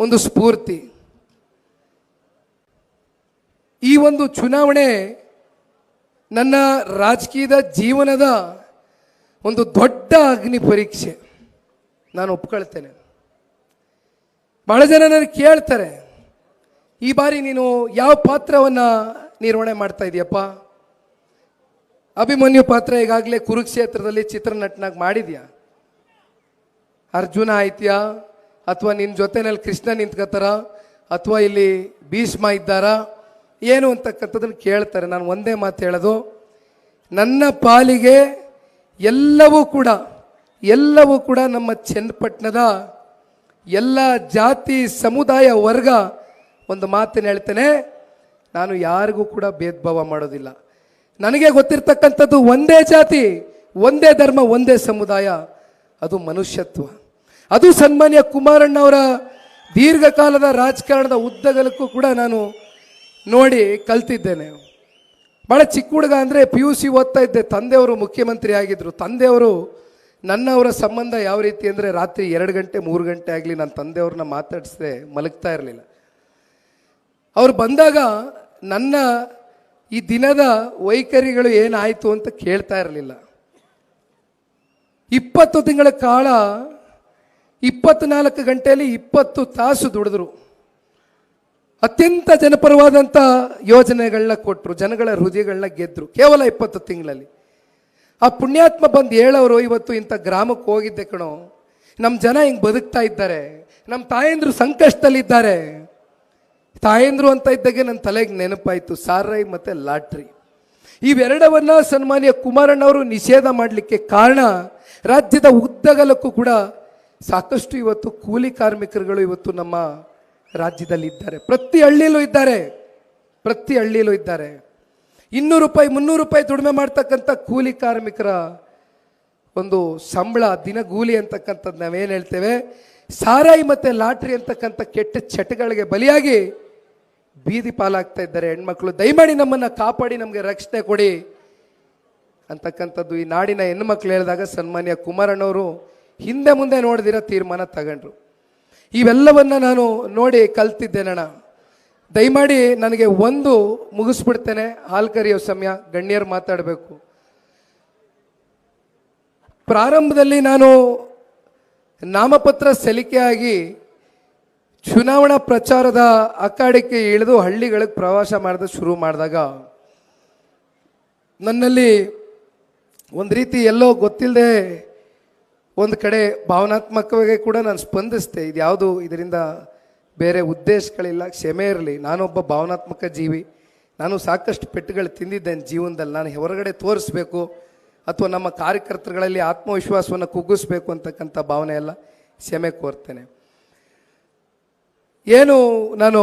ಒಂದು ಸ್ಫೂರ್ತಿ. ಈ ಒಂದು ಚುನಾವಣೆ ನನ್ನ ರಾಜಕೀಯದ ಜೀವನದ ಒಂದು ದೊಡ್ಡ ಅಗ್ನಿ ಪರೀಕ್ಷೆ. ನಾನು ಒಪ್ಕೊಳ್ತೇನೆ. ಬಹಳ ಜನ ನನಗೆ ಕೇಳ್ತಾರೆ, ಈ ಬಾರಿ ನೀನು ಯಾವ ಪಾತ್ರವನ್ನು ನಿರ್ವಹಣೆ ಮಾಡ್ತಾ ಇದೆಯಪ್ಪ? ಅಭಿಮನ್ಯು ಪಾತ್ರ ಈಗಾಗಲೇ ಕುರುಕ್ಷೇತ್ರದಲ್ಲಿ ಚಿತ್ರನಟನಾಗಿ ಮಾಡಿದ್ಯಾ? ಅರ್ಜುನ ಆಯ್ತ್ಯಾ? ಅಥವಾ ನಿನ್ನ ಜೊತೆನಲ್ಲಿ ಕೃಷ್ಣ ನಿಂತ್ಕೋತಾರ ಅಥವಾ ಇಲ್ಲಿ ಭೀಷ್ಮ ಇದ್ದಾರಾ? ಏನು ಅಂತಕ್ಕಂಥದ್ದನ್ನು ಕೇಳ್ತಾರೆ. ನಾನು ಒಂದೇ ಮಾತು ಹೇಳೋದು, ನನ್ನ ಪಾಲಿಗೆ ಎಲ್ಲವೂ ಕೂಡ ಎಲ್ಲವೂ ಕೂಡ ನಮ್ಮ ಚನ್ನಪಟ್ಟಣದ ಎಲ್ಲ ಜಾತಿ ಸಮುದಾಯ ವರ್ಗ ಒಂದು ಮಾತನ್ನು ಹೇಳ್ತೇನೆ. ನಾನು ಯಾರಿಗೂ ಕೂಡ ಭೇದ ಭಾವ ಮಾಡೋದಿಲ್ಲ. ನನಗೆ ಗೊತ್ತಿರ್ತಕ್ಕಂಥದ್ದು ಒಂದೇ ಜಾತಿ, ಒಂದೇ ಧರ್ಮ, ಒಂದೇ ಸಮುದಾಯ, ಅದು ಮನುಷ್ಯತ್ವ. ಅದು ಸನ್ಮಾನ್ಯ ಕುಮಾರಣ್ಣವರ ದೀರ್ಘಕಾಲದ ರಾಜಕಾರಣದ ಉದ್ದಗಲಕ್ಕೂ ಕೂಡ ನಾನು ನೋಡಿ ಕಲ್ತಿದ್ದೇನೆ. ಭಾಳ ಚಿಕ್ಕ ಹುಡುಗ ಅಂದರೆ ಪಿ ಯು ಸಿ ಓದ್ತಾ ಇದ್ದೆ. ತಂದೆಯವರು ಮುಖ್ಯಮಂತ್ರಿ ಆಗಿದ್ದರು ತಂದೆಯವರು ನನ್ನವರ ಸಂಬಂಧ ಯಾವ ರೀತಿ ಅಂದರೆ ರಾತ್ರಿ ಎರಡು ಗಂಟೆ, ಮೂರು ಗಂಟೆ ಆಗಲಿ ನನ್ನ ತಂದೆಯವ್ರನ್ನ ಮಾತಾಡಿಸಿದೆ ಮಲಗ್ತಾ ಇರಲಿಲ್ಲ. ಅವ್ರು ಬಂದಾಗ ನನ್ನ ಈ ದಿನದ ವೈಖರಿಗಳು ಏನಾಯಿತು ಅಂತ ಕೇಳ್ತಾ ಇರಲಿಲ್ಲ. ಇಪ್ಪತ್ತು ತಿಂಗಳ ಕಾಲ ಇಪ್ಪತ್ನಾಲ್ಕು ಗಂಟೆಯಲ್ಲಿ ಇಪ್ಪತ್ತು ತಾಸು ದುಡಿದ್ರು. ಅತ್ಯಂತ ಜನಪರವಾದಂಥ ಯೋಜನೆಗಳನ್ನ ಕೊಟ್ಟರು ಜನಗಳ ಹೃದಯಗಳನ್ನ ಗೆದ್ದರು ಕೇವಲ ಇಪ್ಪತ್ತು ತಿಂಗಳಲ್ಲಿ. ಆ ಪುಣ್ಯಾತ್ಮ ಬಂದು ಹೇಳೋರು ಇವತ್ತು ಇಂಥ ಗ್ರಾಮಕ್ಕೆ ಹೋಗಿದ್ದೆ ಕಣೋ. ನಮ್ಮ ಜನ ಹಿಂಗೆ ಬದುಕ್ತಾ ಇದ್ದಾರೆ. ನಮ್ಮ ತಾಯಂದ್ರು ಸಂಕಷ್ಟದಲ್ಲಿದ್ದಾರೆ. ತಾಯಂದ್ರು ಅಂತ ಇದ್ದಾಗೆ ನನ್ನ ತಲೆಗೆ ನೆನಪಾಯಿತು, ಸಾರೈ ಮತ್ತು ಲಾಟ್ರಿ. ಇವೆರಡವನ್ನ ಸನ್ಮಾನ್ಯ ಕುಮಾರಣ್ಣವರು ನಿಷೇಧ ಮಾಡಲಿಕ್ಕೆ ಕಾರಣ, ರಾಜ್ಯದ ಉದ್ದಗಲಕ್ಕೂ ಕೂಡ ಸಾಕಷ್ಟು ಇವತ್ತು ಕೂಲಿ ಕಾರ್ಮಿಕರುಗಳು ಇವತ್ತು ನಮ್ಮ ರಾಜ್ಯದಲ್ಲಿ ಇದ್ದಾರೆ ಪ್ರತಿ ಹಳ್ಳಿಯಲ್ಲೂ ಇದ್ದಾರೆ. ಪ್ರತಿ ಹಳ್ಳಿಯಲ್ಲೂ ಇದ್ದಾರೆ. ಇನ್ನೂರು ರೂಪಾಯಿ, ಮುನ್ನೂರು ರೂಪಾಯಿ ದುಡಿಮೆ ಮಾಡ್ತಕ್ಕಂಥ ಕೂಲಿ ಕಾರ್ಮಿಕರ ಒಂದು ಸಂಬಳ, ದಿನಗೂಲಿ ಅಂತಕ್ಕಂಥದ್ದು ನಾವೇನು ಹೇಳ್ತೇವೆ? ಸಾರಾಯಿ ಮತ್ತು ಲಾಟ್ರಿ ಅಂತಕ್ಕಂಥ ಕೆಟ್ಟ ಚಟಗಳಿಗೆ ಬಲಿಯಾಗಿ ಬೀದಿ ಪಾಲಾಗ್ತಾ ಇದ್ದಾರೆ. ಹೆಣ್ಮಕ್ಳು, ದಯಮಾಡಿ ನಮ್ಮನ್ನು ಕಾಪಾಡಿ, ನಮಗೆ ರಕ್ಷಣೆ ಕೊಡಿ ಅಂತಕ್ಕಂಥದ್ದು ಈ ನಾಡಿನ ಹೆಣ್ಮಕ್ಳು ಹೇಳಿದಾಗ ಸನ್ಮಾನ್ಯ ಕುಮಾರಣ್ಣವರು ಹಿಂದೆ ಮುಂದೆ ನೋಡಿದಿರೋ ತೀರ್ಮಾನ ತಗೊಂಡ್ರು. ಇವೆಲ್ಲವನ್ನ ನಾನು ನೋಡಿ ಕಲ್ತಿದ್ದೇನಣ್ಣ ದಯಮಾಡಿ ನನಗೆ ಒಂದು ಮುಗಿಸ್ಬಿಡ್ತೇನೆ. ಹಾಲು ಕರೆಯೋ ಸಮಯ, ಗಣ್ಯರು ಮಾತಾಡಬೇಕು. ಪ್ರಾರಂಭದಲ್ಲಿ ನಾನು ನಾಮಪತ್ರ ಸಲ್ಲಿಕೆಯಾಗಿ ಚುನಾವಣಾ ಪ್ರಚಾರದ ಅಖಾಡಕ್ಕೆ ಇಳಿದು ಹಳ್ಳಿಗಳಿಗೆ ಪ್ರವಾಸ ಮಾಡಿದ ಶುರು ಮಾಡಿದಾಗ ನನ್ನಲ್ಲಿ ಒಂದು ರೀತಿ ಎಲ್ಲೋ ಗೊತ್ತಿಲ್ಲದೆ ಒಂದು ಕಡೆ ಭಾವನಾತ್ಮಕವಾಗಿ ಕೂಡ ನಾನು ಸ್ಪಂದಿಸ್ತೆ, ಇದು ಯಾವುದು ಇದರಿಂದ ಬೇರೆ ಉದ್ದೇಶಗಳಿಲ್ಲ, ಕ್ಷಮೆ ಇರಲಿ. ನಾನೊಬ್ಬ ಭಾವನಾತ್ಮಕ ಜೀವಿ. ನಾನು ಸಾಕಷ್ಟು ಪೆಟ್ಟುಗಳು ತಿಂದಿದ್ದೇನೆ ಜೀವನದಲ್ಲಿ. ನಾನು ಹೊರಗಡೆ ತೋರಿಸ್ಬೇಕು ಅಥವಾ ನಮ್ಮ ಕಾರ್ಯಕರ್ತರುಗಳಲ್ಲಿ ಆತ್ಮವಿಶ್ವಾಸವನ್ನು ಕುಗ್ಗಿಸ್ಬೇಕು ಅಂತಕ್ಕಂಥ ಭಾವನೆ ಎಲ್ಲ ಕ್ಷಮೆ ಕೋರ್ತೇನೆ. ಏನು ನಾನು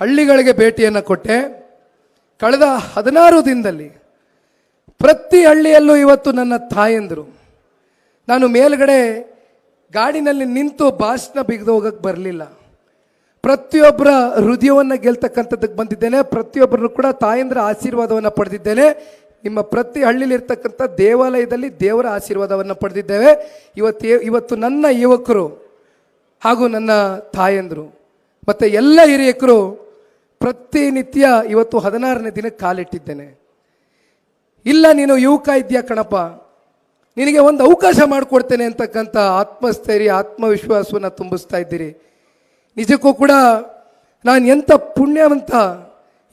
ಹಳ್ಳಿಗಳಿಗೆ ಭೇಟಿಯನ್ನು ಕೊಟ್ಟೆ. ಕಳೆದ ಹದಿನಾರು ದಿನದಲ್ಲಿ ಪ್ರತಿ ಹಳ್ಳಿಯಲ್ಲೂ ಇವತ್ತು ನನ್ನ ತಾಯಂದರು, ನಾನು ಮೇಲ್ಗಡೆ ಗಾಡಿನಲ್ಲಿ ನಿಂತು ಭಾಷಣ ಬಿಗಿದು ಹೋಗಕ್ಕೆ ಬರಲಿಲ್ಲ. ಪ್ರತಿಯೊಬ್ಬರ ಹೃದಯವನ್ನು ಗೆಲ್ತಕ್ಕಂಥದ್ದಕ್ಕೆ ಬಂದಿದ್ದೇನೆ, ಪ್ರತಿಯೊಬ್ಬರನ್ನು ಕೂಡ ತಾಯಂದ್ರ ಆಶೀರ್ವಾದವನ್ನು ಪಡೆದಿದ್ದೇನೆ. ನಿಮ್ಮ ಪ್ರತಿ ಹಳ್ಳಿಲಿರ್ತಕ್ಕಂಥ ದೇವಾಲಯದಲ್ಲಿ ದೇವರ ಆಶೀರ್ವಾದವನ್ನು ಪಡೆದಿದ್ದೇವೆ. ಇವತ್ತು ಇವತ್ತು ನನ್ನ ಯುವಕರು ಹಾಗೂ ನನ್ನ ತಾಯಂದರು ಮತ್ತು ಎಲ್ಲ ಹಿರಿಯಕರು ಪ್ರತಿನಿತ್ಯ ಇವತ್ತು ಹದಿನಾರನೇ ದಿನಕ್ಕೆ ಕಾಲಿಟ್ಟಿದ್ದೇನೆ. ಇಲ್ಲ, ನೀನು ಯುವಕ ಇದೆಯಾ ಕಣಪ್ಪ. ನಿನಗೆ ಒಂದು ಅವಕಾಶ ಮಾಡಿಕೊಡ್ತೇನೆ ಅಂತಕ್ಕಂಥ ಆತ್ಮಸ್ಥೈರ್ಯ, ಆತ್ಮವಿಶ್ವಾಸವನ್ನು ತುಂಬಿಸ್ತಾ ಇದ್ದೀರಿ. ನಿಜಕ್ಕೂ ಕೂಡ ನಾನು ಎಂಥ ಪುಣ್ಯವಂತ,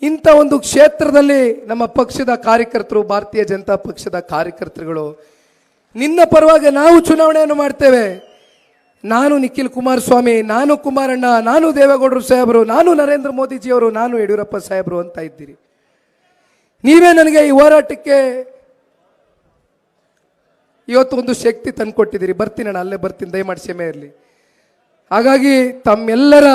ಇಂಥ ಒಂದು ಕ್ಷೇತ್ರದಲ್ಲಿ ನಮ್ಮ ಪಕ್ಷದ ಕಾರ್ಯಕರ್ತರು, ಭಾರತೀಯ ಜನತಾ ಪಕ್ಷದ ಕಾರ್ಯಕರ್ತರುಗಳು, ನಿನ್ನ ಪರವಾಗಿ ನಾವು ಚುನಾವಣೆಯನ್ನು ಮಾಡ್ತೇವೆ. ನಾನು ನಿಖಿಲ್ ಕುಮಾರಸ್ವಾಮಿ, ನಾನು ಕುಮಾರಣ್ಣ, ನಾನು ದೇವೇಗೌಡರು ಸಾಹೇಬರು, ನಾನು ನರೇಂದ್ರ ಮೋದಿಜಿಯವರು, ನಾನು ಯಡಿಯೂರಪ್ಪ ಸಾಹೇಬರು ಅಂತ ಇದ್ದೀರಿ. ನೀವೇ ನನಗೆ ಈ ಹೋರಾಟಕ್ಕೆ ಇವತ್ತು ಒಂದು ಶಕ್ತಿ ತಂದುಕೊಟ್ಟಿದ್ದೀರಿ ಬರ್ತೀನಿ ನಾನು ಅಲ್ಲೇ ಬರ್ತೀನಿ, ದಯಮಾಡಿ ಕ್ಷಮೆ ಇರಲಿ. ಹಾಗಾಗಿ ತಮ್ಮೆಲ್ಲರ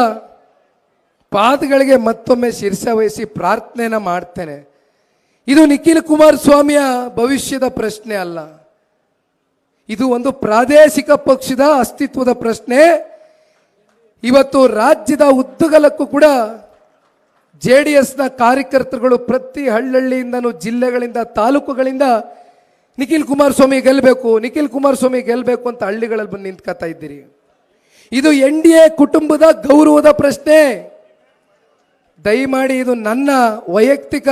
ಪಾದಗಳಿಗೆ ಮತ್ತೊಮ್ಮೆ ಶಿರ್ಷ ವಹಿಸಿ ಪ್ರಾರ್ಥನೆನ ಮಾಡ್ತೇನೆ. ಇದು ನಿಖಿಲ್ ಕುಮಾರಸ್ವಾಮಿಯ ಭವಿಷ್ಯದ ಪ್ರಶ್ನೆ ಅಲ್ಲ. ಇದು ಒಂದು ಪ್ರಾದೇಶಿಕ ಪಕ್ಷದ ಅಸ್ತಿತ್ವದ ಪ್ರಶ್ನೆ. ಇವತ್ತು ರಾಜ್ಯದ ಉದ್ದಗಲಕ್ಕೂ ಕೂಡ ಜೆ ಡಿ ಎಸ್ನ ಕಾರ್ಯಕರ್ತರುಗಳು ಪ್ರತಿ ಹಳ್ಳಹಳ್ಳಿಯಿಂದನೂ ಜಿಲ್ಲೆಗಳಿಂದ, ತಾಲೂಕುಗಳಿಂದ ನಿಖಿಲ್ ಕುಮಾರಸ್ವಾಮಿ ಗೆಲ್ಲಬೇಕು ನಿಖಿಲ್ ಕುಮಾರಸ್ವಾಮಿ ಗೆಲ್ಲಬೇಕು ಅಂತ ಹಳ್ಳಿಗಳಲ್ಲಿ ಬಂದು ನಿಂತ್ಕೊತಾ ಇದ್ದೀರಿ. ಇದು ಎನ್ ಡಿ ಎ ಕುಟುಂಬದ ಗೌರವದ ಪ್ರಶ್ನೆ. ದಯಮಾಡಿ ಇದು ನನ್ನ ವೈಯಕ್ತಿಕ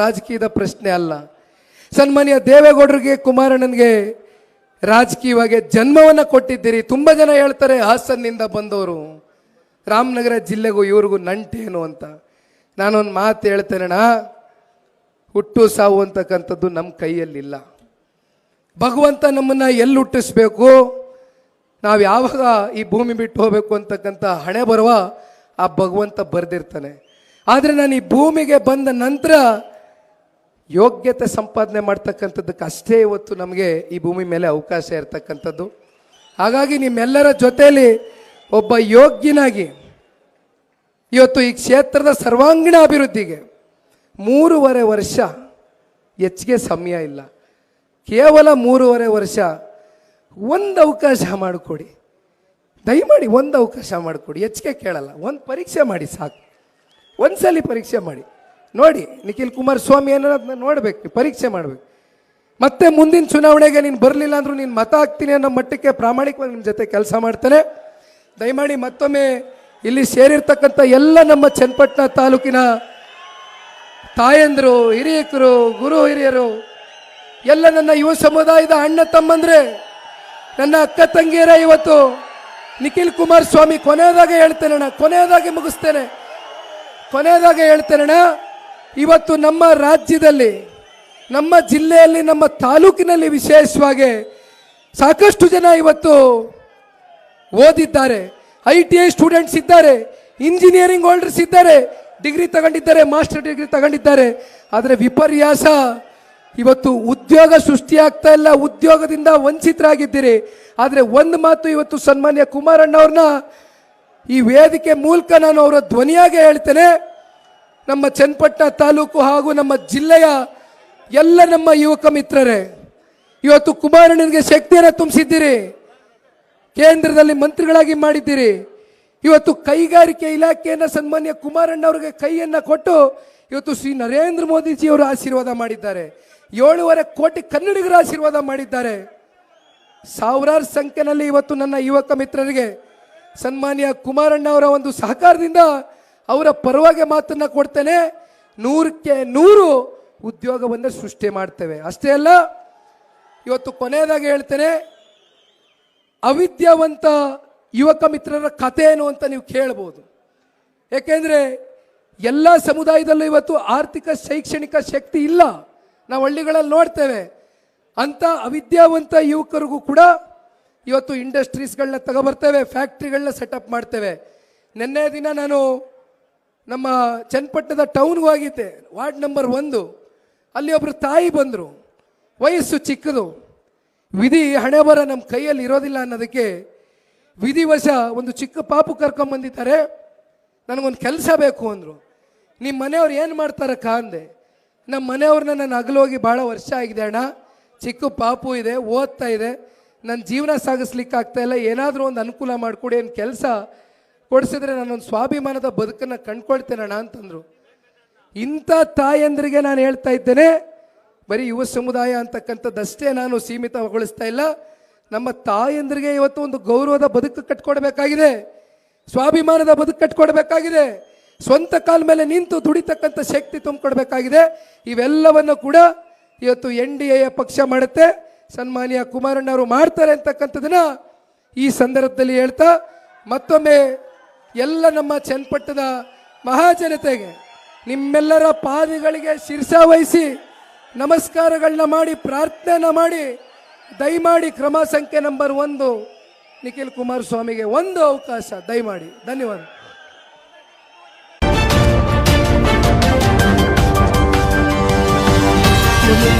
ರಾಜಕೀಯದ ಪ್ರಶ್ನೆ ಅಲ್ಲ. ಸನ್ಮಾನ್ಯ ದೇವೇಗೌಡರಿಗೆ, ಕುಮಾರಣ್ಣನಿಗೆ ರಾಜಕೀಯವಾಗಿ ಜನ್ಮವನ್ನು ಕೊಟ್ಟಿದ್ದೀರಿ. ತುಂಬ ಜನ ಹೇಳ್ತಾರೆ ಹಾಸನ್ನಿಂದ ಬಂದವರು. ರಾಮನಗರ ಜಿಲ್ಲೆಗೂ ಇವ್ರಿಗೂ ನಂಟೇನು ಅಂತ. ನಾನೊಂದು ಮಾತು ಹೇಳ್ತೇನಣ್ಣ, ಹುಟ್ಟು ಸಾವು ಅಂತಕ್ಕಂಥದ್ದು ನಮ್ಮ ಕೈಯಲ್ಲಿಲ್ಲ. ಭಗವಂತ ನಮ್ಮನ್ನು ಎಲ್ಲಿ ಹುಟ್ಟಿಸ್ಬೇಕು ನಾವು ಯಾವಾಗ ಈ ಭೂಮಿ ಬಿಟ್ಟು ಹೋಗಬೇಕು ಅಂತಕ್ಕಂಥ ಹಣೆ ಬರುವ ಆ ಭಗವಂತ ಬರೆದಿರ್ತಾನೆ. ಆದರೆ ನಾನು ಈ ಭೂಮಿಗೆ ಬಂದ ನಂತರ ಯೋಗ್ಯತೆ ಸಂಪಾದನೆ ಮಾಡ್ತಕ್ಕಂಥದ್ದಕ್ಕೆ ಅಷ್ಟೇ ಇವತ್ತು ನಮಗೆ ಈ ಭೂಮಿ ಮೇಲೆ ಅವಕಾಶ ಇರ್ತಕ್ಕಂಥದ್ದು. ಹಾಗಾಗಿ ನಿಮ್ಮೆಲ್ಲರ ಜೊತೆಯಲ್ಲಿ ಒಬ್ಬ ಯೋಗ್ಯನಾಗಿ ಇವತ್ತು ಈ ಕ್ಷೇತ್ರದ ಸರ್ವಾಂಗೀಣ ಅಭಿವೃದ್ಧಿಗೆ ಮೂರುವರೆ ವರ್ಷ ಹೆಚ್ಚಿಗೆ ಸಮಯ ಇಲ್ಲ. ಕೇವಲ ಮೂರುವರೆ ವರ್ಷ ಒಂದು ಅವಕಾಶ ಮಾಡಿಕೊಡಿ. ದಯಮಾಡಿ ಒಂದು ಅವಕಾಶ ಮಾಡಿಕೊಡಿ. ಹೆಚ್ಚಿಗೆ ಕೇಳಲ್ಲ. ಒಂದು ಪರೀಕ್ಷೆ ಮಾಡಿ ಸಾಕು. ಒಂದ್ಸಲಿ ಪರೀಕ್ಷೆ ಮಾಡಿ. ನೋಡಿ, ನಿಖಿಲ್ ಕುಮಾರಸ್ವಾಮಿ ಅನ್ನೋದನ್ನ ನೋಡ್ಬೇಕು. ಪರೀಕ್ಷೆ ಮಾಡಬೇಕು. ಮತ್ತೆ ಮುಂದಿನ ಚುನಾವಣೆಗೆ ನೀನು ಬರಲಿಲ್ಲ ಅಂದ್ರೂ ನೀನು ಮತ ಹಾಕ್ತೀನಿ ಅನ್ನೋ ಮಟ್ಟಕ್ಕೆ ಪ್ರಾಮಾಣಿಕವಾಗಿ ನಿಮ್ಮ ಜೊತೆ ಕೆಲಸ ಮಾಡ್ತೇನೆ. ದಯಮಾಡಿ ಮತ್ತೊಮ್ಮೆ ಇಲ್ಲಿ ಸೇರಿರ್ತಕ್ಕಂಥ ಎಲ್ಲ ನಮ್ಮ ಚನ್ನಪಟ್ಟಣ ತಾಲೂಕಿನ ತಾಯಂದರು, ಹಿರಿಯಕರು, ಗುರು ಹಿರಿಯರು, ಎಲ್ಲ ನನ್ನ ಯುವ ಸಮುದಾಯದ ಅಣ್ಣ ತಮ್ಮಂದ್ರೆ, ನನ್ನ ಅಕ್ಕ ತಂಗಿಯರ ಇವತ್ತು ನಿಖಿಲ್ ಕುಮಾರಸ್ವಾಮಿ ಕೊನೆಯದಾಗೆ ಹೇಳ್ತೇನಣ್ಣ ಕೊನೆಯದಾಗಿ ಮುಗಿಸ್ತೇನೆ. ಕೊನೆಯದಾಗ ಹೇಳ್ತೇನೆ ಅಣ್ಣ, ಇವತ್ತು ನಮ್ಮ ರಾಜ್ಯದಲ್ಲಿ, ನಮ್ಮ ಜಿಲ್ಲೆಯಲ್ಲಿ, ನಮ್ಮ ತಾಲೂಕಿನಲ್ಲಿ ವಿಶೇಷವಾಗಿ ಸಾಕಷ್ಟು ಜನ ಇವತ್ತು ಓದಿದ್ದಾರೆ. ಐ ಟಿ ಐ ಸ್ಟೂಡೆಂಟ್ಸ್ ಇದ್ದಾರೆ ಇಂಜಿನಿಯರಿಂಗ್ ಹೋಲ್ಡರ್ಸ್ ಇದ್ದಾರೆ ಡಿಗ್ರಿ ತಗೊಂಡಿದ್ದಾರೆ ಮಾಸ್ಟರ್ ಡಿಗ್ರಿ ತಗೊಂಡಿದ್ದಾರೆ. ಆದರೆ ವಿಪರ್ಯಾಸ, ಇವತ್ತು ಉದ್ಯೋಗ ಸೃಷ್ಟಿಯಾಗ್ತಾ ಇಲ್ಲ, ಉದ್ಯೋಗದಿಂದ ವಂಚಿತರಾಗಿದ್ದೀರಿ. ಆದರೆ ಒಂದು ಮಾತು ಇವತ್ತು ಸನ್ಮಾನ್ಯ ಕುಮಾರಣ್ಣವ್ರನ್ನ ಈ ವೇದಿಕೆ ಮೂಲಕ ನಾನು ಅವರ ಧ್ವನಿಯಾಗಿ ಹೇಳ್ತೇನೆ, ನಮ್ಮ ಚನ್ನಪಟ್ಟಣ ತಾಲೂಕು ಹಾಗೂ ನಮ್ಮ ಜಿಲ್ಲೆಯ ಎಲ್ಲ ನಮ್ಮ ಯುವಕ ಮಿತ್ರರೇ, ಇವತ್ತು ಕುಮಾರಣ್ಣನಿಗೆ ಶಕ್ತಿಯನ್ನು ತುಂಬಿಸಿದ್ದೀರಿ. ಕೇಂದ್ರದಲ್ಲಿ ಮಂತ್ರಿಗಳಾಗಿ ಮಾಡಿದ್ದೀರಿ. ಇವತ್ತು ಕೈಗಾರಿಕೆ ಇಲಾಖೆಯನ್ನು ಸನ್ಮಾನ್ಯ ಕುಮಾರಣ್ಣ ಅವರಿಗೆ ಕೈಯನ್ನು ಕೊಟ್ಟು ಇವತ್ತು ಶ್ರೀ ನರೇಂದ್ರ ಮೋದಿಜಿಯವರು ಆಶೀರ್ವಾದ ಮಾಡಿದ್ದಾರೆ. ಏಳೂವರೆ ಕೋಟಿ ಕನ್ನಡಿಗರ ಆಶೀರ್ವಾದ ಮಾಡಿದ್ದಾರೆ. ಸಾವಿರಾರು ಸಂಖ್ಯೆನಲ್ಲಿ ಇವತ್ತು ನನ್ನ ಯುವಕ ಮಿತ್ರರಿಗೆ ಸನ್ಮಾನ್ಯ ಕುಮಾರಣ್ಣ ಅವರ ಒಂದು ಸಹಕಾರದಿಂದ ಅವರ ಪರವಾಗಿ ಮಾತನ್ನ ಕೊಡ್ತೇನೆ. ನೂರಕ್ಕೆ ನೂರು ಉದ್ಯೋಗವನ್ನು ಸೃಷ್ಟಿ ಮಾಡ್ತೇವೆ. ಅಷ್ಟೇ ಅಲ್ಲ, ಇವತ್ತು ಕೊನೆಯದಾಗಿ ಹೇಳ್ತೇನೆ ಅವಿದ್ಯಾವಂತ ಯುವಕ ಮಿತ್ರರ ಕಥೆ ಏನು ಅಂತ ನೀವು ಕೇಳ್ಬೋದು. ಏಕೆಂದರೆ ಎಲ್ಲ ಸಮುದಾಯದಲ್ಲೂ ಇವತ್ತು ಆರ್ಥಿಕ ಶೈಕ್ಷಣಿಕ ಶಕ್ತಿ ಇಲ್ಲ. ನಾವು ಹಳ್ಳಿಗಳಲ್ಲಿ ನೋಡ್ತೇವೆ. ಅಂಥ ಅವಿದ್ಯಾವಂತ ಯುವಕರಿಗೂ ಕೂಡ ಇವತ್ತು ಇಂಡಸ್ಟ್ರೀಸ್ಗಳನ್ನ ತಗೋಬರ್ತೇವೆ, ಫ್ಯಾಕ್ಟ್ರಿಗಳನ್ನ ಸೆಟಪ್ ಮಾಡ್ತೇವೆ. ನಿನ್ನೆ ದಿನ ನಾನು ನಮ್ಮ ಚನ್ನಪಟ್ಟಣದ ಟೌನ್ಗೆ ಹೋಗಿದ್ದೆ, ವಾರ್ಡ್ ನಂಬರ್ ಒಂದು. ಅಲ್ಲಿ ಒಬ್ಬರು ತಾಯಿ ಬಂದರು, ವಯಸ್ಸು ಚಿಕ್ಕದು. ವಿಧಿ ಹಣೆ ಬರ ನಮ್ಮ ಕೈಯಲ್ಲಿ ಇರೋದಿಲ್ಲ ಅನ್ನೋದಕ್ಕೆ ವಿಧಿವಶ ಒಂದು ಚಿಕ್ಕ ಪಾಪು ಕರ್ಕೊಂಬಂದಿದ್ದಾರೆ ನನಗೊಂದು ಕೆಲಸ ಬೇಕು ಅಂದರು. ನಿಮ್ಮ ಮನೆಯವ್ರು ಏನು ಮಾಡ್ತಾರಕ್ಕ ಅಂದೆ. ನಮ್ಮ ಮನೆಯವ್ರನ್ನ ನಾನು ಅಗಲೋಗಿ ಭಾಳ ವರ್ಷ ಆಗಿದೆ ಅಣ್ಣ. ಚಿಕ್ಕ ಪಾಪು ಇದೆ, ಓದ್ತಾ ಇದೆ. ನನ್ನ ಜೀವನ ಸಾಗಿಸ್ಲಿಕ್ಕೆ ಆಗ್ತಾ ಇಲ್ಲ. ಏನಾದರೂ ಒಂದು ಅನುಕೂಲ ಮಾಡಿಕೊಡಿ, ಏನು ಕೆಲಸ ಕೊಡಿಸಿದ್ರೆ ನಾನೊಂದು ಸ್ವಾಭಿಮಾನದ ಬದುಕನ್ನು ಕಂಡ್ಕೊಳ್ತೇನಣ್ಣ ಅಂತಂದರು. ಇಂಥ ತಾಯಂದ್ರಿಗೆ ನಾನು ಹೇಳ್ತಾ ಇದ್ದೇನೆ. ಬರೀ ಯುವ ಸಮುದಾಯ ಅಂತಕ್ಕಂಥದ್ದಷ್ಟೇ ನಾನು ಸೀಮಿತಗೊಳಿಸ್ತಾ ಇಲ್ಲ. ನಮ್ಮ ತಾಯಂದ್ರಿಗೆ ಇವತ್ತು ಒಂದು ಗೌರವದ ಬದುಕು ಕಟ್ಕೊಡ್ಬೇಕಾಗಿದೆ. ಸ್ವಾಭಿಮಾನದ ಬದುಕು ಕಟ್ಕೊಡ್ಬೇಕಾಗಿದೆ. ಸ್ವಂತ ಕಾಲ ಮೇಲೆ ನಿಂತು ದುಡಿತಕ್ಕಂಥ ಶಕ್ತಿ ತುಂಬಿಕೊಡ್ಬೇಕಾಗಿದೆ. ಇವೆಲ್ಲವನ್ನು ಕೂಡ ಇವತ್ತು ಎನ್ ಡಿ ಎ ಪಕ್ಷ ಮಾಡುತ್ತೆ. ಸನ್ಮಾನ್ಯ ಕುಮಾರಣ್ಣವರು ಮಾಡ್ತಾರೆ ಅಂತಕ್ಕಂಥದ್ದನ್ನ ಈ ಸಂದರ್ಭದಲ್ಲಿ ಹೇಳ್ತಾ, ಮತ್ತೊಮ್ಮೆ ಎಲ್ಲ ನಮ್ಮ ಚನ್ನಪಟ್ಟದ ಮಹಾಜನತೆಗೆ ನಿಮ್ಮೆಲ್ಲರ ಪಾದಗಳಿಗೆ ಶಿರಸಾವಹಿಸಿ ನಮಸ್ಕಾರಗಳನ್ನ ಮಾಡಿ ಪ್ರಾರ್ಥನೆ ಮಾಡಿ, ದಯಮಾಡಿ ಕ್ರಮ ಸಂಖ್ಯೆ ನಂಬರ್ ಒಂದು, ನಿಖಿಲ್ ಕುಮಾರಸ್ವಾಮಿಗೆ ಒಂದು ಅವಕಾಶ ದಯಮಾಡಿ ಧನ್ಯವಾದ Thank.